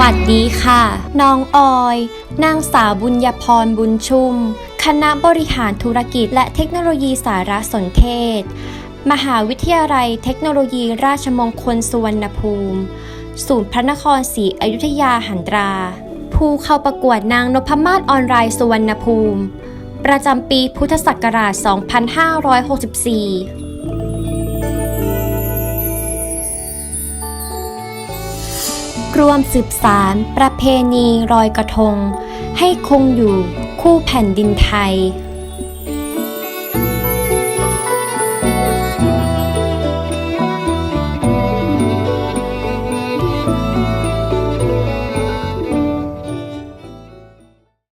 วัสดีค่ะ น้องออย นางสาวบุญญพรบุญชุม คณะบริหารธุรกิจและเทคโนโลยีสารสนเทศ มหาวิทยาลัยเทคโนโลยีราชมงคลสุวรรณภูมิ ศูนย์พระนครศรีอยุธยาหันตรา ผู้เข้าประกวดนางนพมาศออนไลน์สุวรรณภูมิ ประจำปีพุทธศักราช 2564 รวมสืบสารประเพณีรอยกระทง ให้คงอยู่คู่แผ่นดินไทย